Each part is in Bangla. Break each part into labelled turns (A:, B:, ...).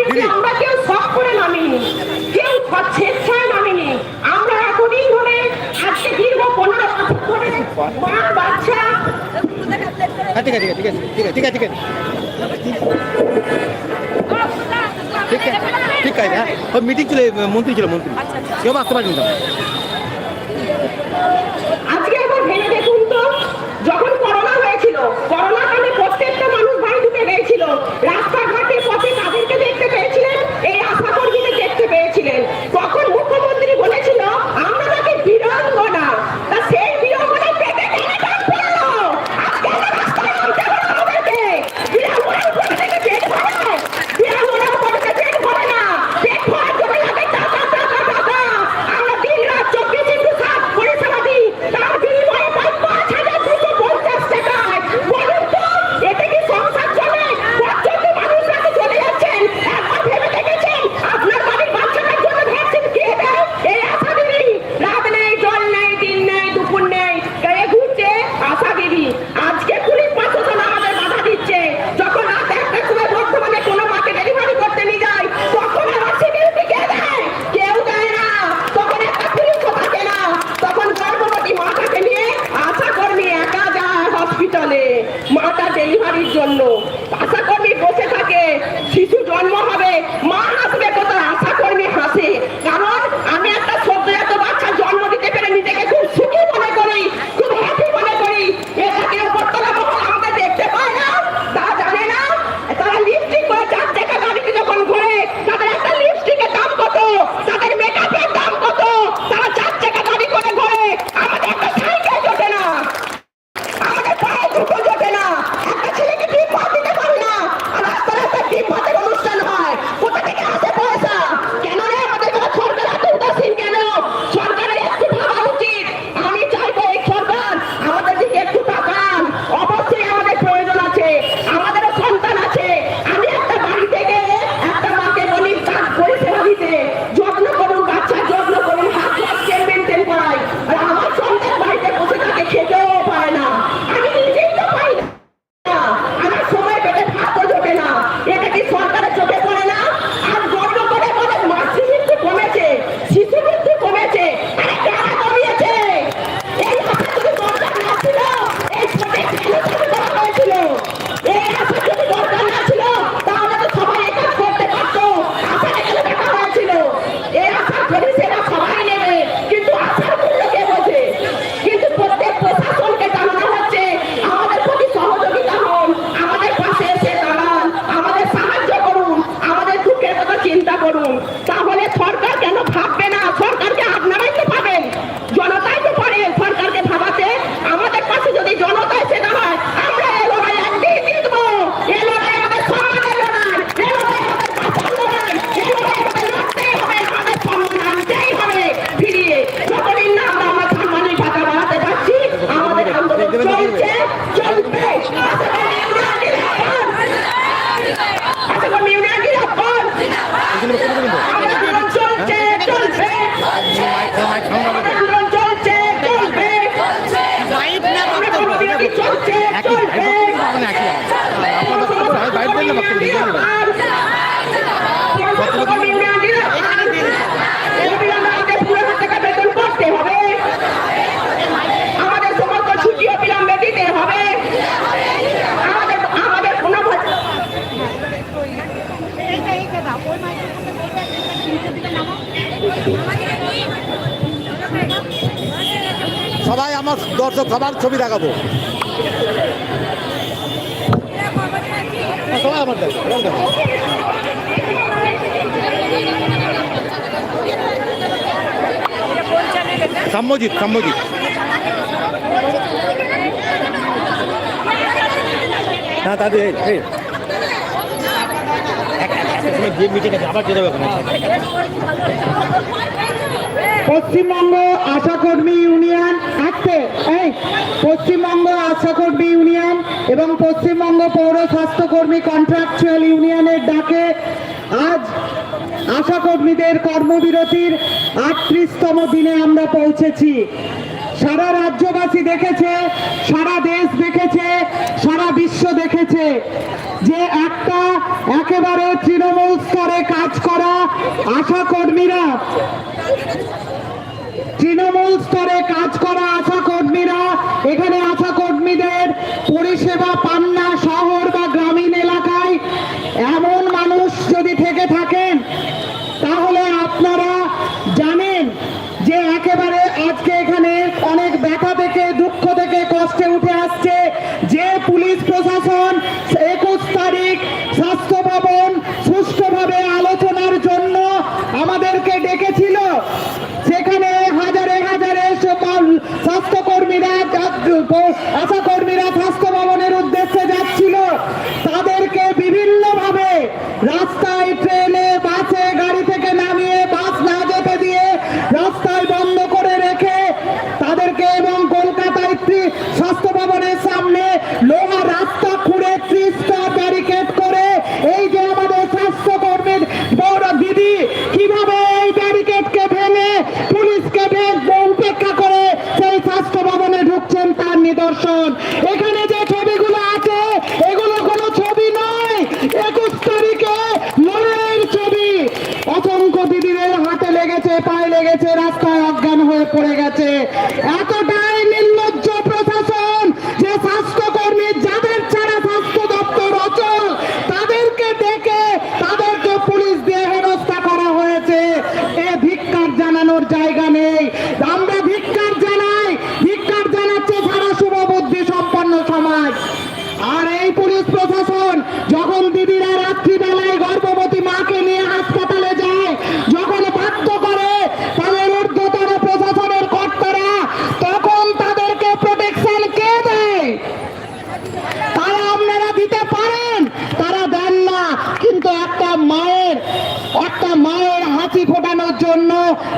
A: কিন্তু
B: আমরা কেউ শখ করে নামিনি। কেউ স্বেচ্ছায় নামিনি। আমরা এতদিন ধরে আজকে দীর্ঘ পনেরো বছর ধরে মা বাচ্চা।
A: হ্যাঁ, ঠিক আছে ঠিক আছে ঠিক আছে ঠিক আছে ঠিক আছে। ঠিক আছে মিটিং ছিল হ্যাঁ। মন্ত্রী ছিল মন্ত্রী।
B: আচ্ছা, আচ্ছা। কেউ
A: আসতে পারেনি সবার ছবি দেখাবো। সবাই আমার সাম্যজিৎ সাম্যজিৎ। না তাদের এই একটা সময় মিটিং আছে আবার যেতে হবে ওখানে?
C: পশ্চিমবঙ্গ আশাকর্মী ইউনিয়ন আছে? এই, পশ্চিমবঙ্গ আশাকর্মী ইউনিয়ন এবং পশ্চিমবঙ্গ পৌর স্বাস্থ্যকর্মী কন্ট্রাকচুয়াল ইউনিয়নের ডাকে আজ আশাকর্মীদের কর্মবিরতির আটত্রিশতম দিনে আমরা পৌঁছেছি। সারা রাজ্যবাসী দেখেছে, সারা দেশ দেখেছে, সারা বিশ্ব দেখেছে যে একটা একেবারে তৃণমূল স্তরে কাজ করা আশাকর্মীরা তৃণমূল স্তরে কাজ করা আশা কর্মীরা এখানে আশা কর্মীদের পরিষেবা পান না শহর বা গ্রামীণ এলাকায়। এমন মানুষ যদি থেকে থাকেন, তাহলে আপনারা জানেন যে একেবারে আজকে এখানে অনেক ব্যথা থেকে, দুঃখ থেকে, কষ্টে উঠে আসছে। যে পুলিশ প্রশাসন একুশ তারিখ স্বাস্থ্য পর আশা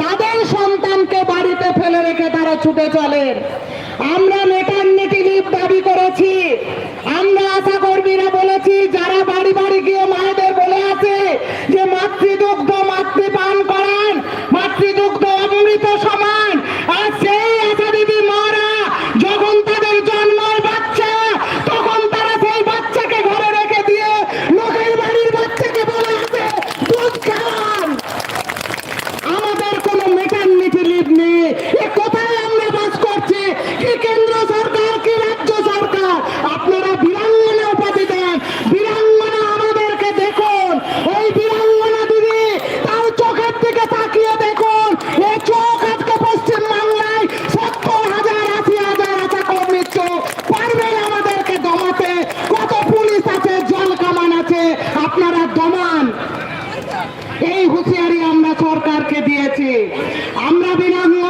C: তাদের সন্তানকে বাড়িতে ফেলে রেখে তারা ছুটে চলে। আমরা মেটার্নিটি লিভ দাবি করেছি। আমরা আশা কর্মীরা বলেছি, যারা বাড়ি বাড়ি গিয়ে মায়ের দিয়েছে। আমরা বিনামূল্যে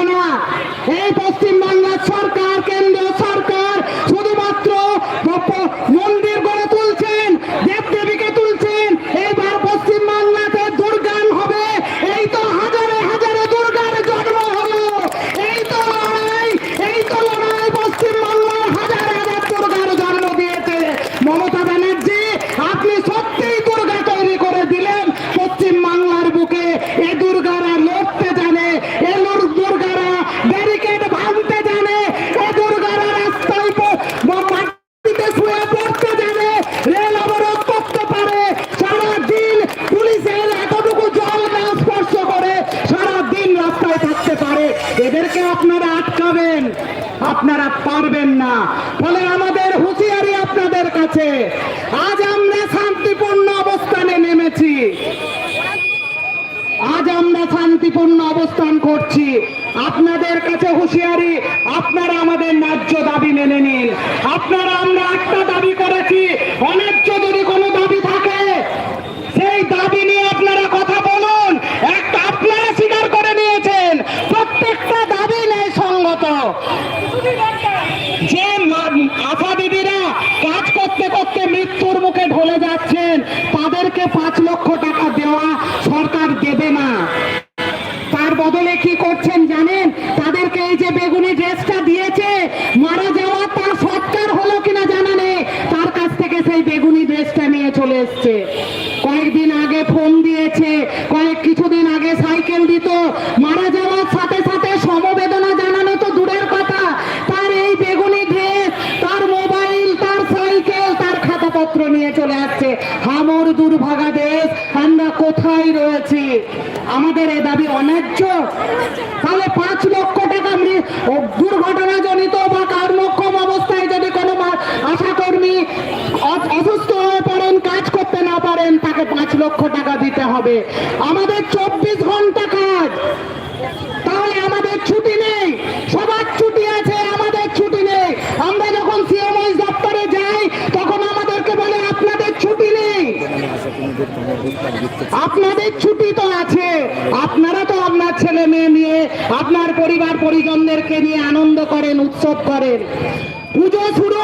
C: আপনারা পারবেন না। ফলে আমাদের হুঁশিয়ারি আপনাদের কাছে। আজ আমরা শান্তিপূর্ণ অবস্থানে নেমেছি। আজ আমরা শান্তিপূর্ণ অবস্থান করছি। আপনাদের কাছে হুঁশিয়ারি, আপনারা আমাদের ন্যায্য দাবি মেনে নিন। কোথায় রয়েছি? আমাদের এ দাবি অন্যায্য। তাহলে পাঁচ লক্ষ টাকা দুর্ঘটনা জনিত বা কর্মক্ষম অবস্থায় যদি কোনো মা- আশাকর্মী অসুস্থ হয়ে পড়েন, কাজ করতে না পারেন, তাকে পাঁচ লক্ষ টাকা দিতে হবে। আমাদের চব্বিশ ঘণ্টা কাজ। তাহলে আমাদের ছুটি নেই সবার ছুটি আছে আমাদের ছুটি নেই আমরা যখন সিএমএস দপ্তরে যাই তখন আমাদেরকে বলে আপনাদের ছুটি নেই আপনাদের ছুটি তো আছে। আপনারা তো আপনার ছেলে মেয়ে নিয়ে, আপনার পরিবার পরিজনদেরকে নিয়ে আনন্দ করেন, উৎসব করেন। পুজো শুরু